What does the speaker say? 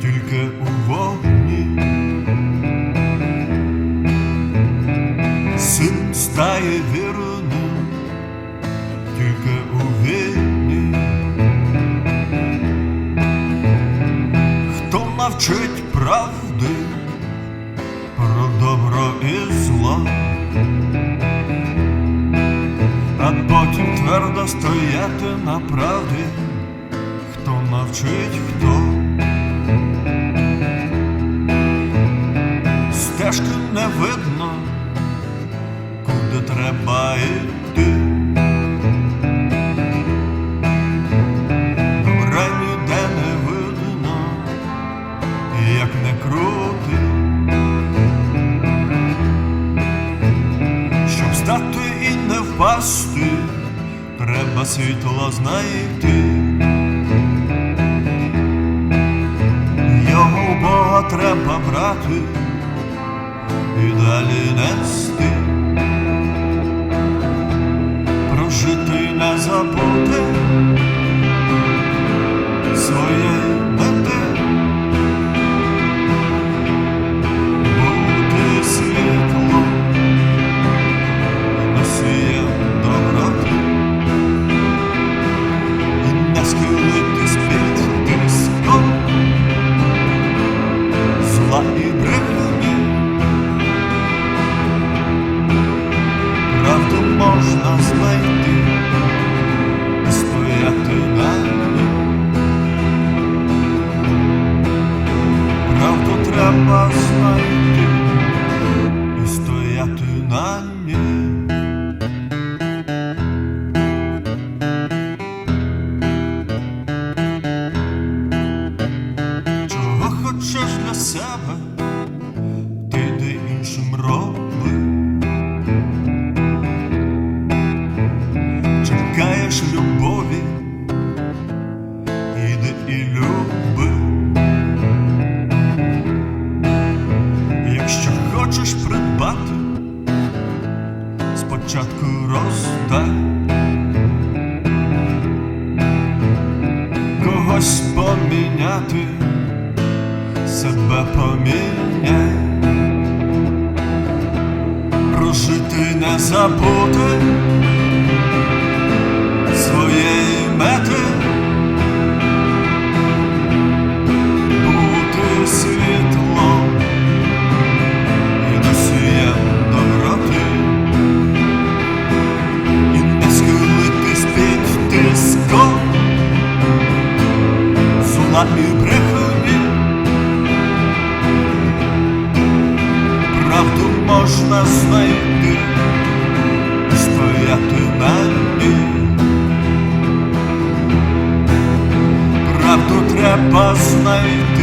тільки у вогні. Син стає вірним, тільки у війні. Хто навчить правди про добро і зло, а потім твердо стояти на правді, хто хто. Стежки не видно, куди треба йти. Добра ніде не видно, як не крути. Щоб стати і не впасти, треба світло знайти. Його у Бога треба брати і далі нести. Прожити не забути і брехні. Правду можна знайти стояти на ній. Правду треба знайти і стояти на ній. Себе, ти йди іншим роби. Чекаєш любові, іди і люби. Якщо хочеш придбати, спочатку роздай. Когось поміняти, себе поміняй, прожити не забути своєї мети, бути світлом. І носієм доброти, і не схилитись під тиском. Зла. Знайти, стояти на ній. Правду треба знайти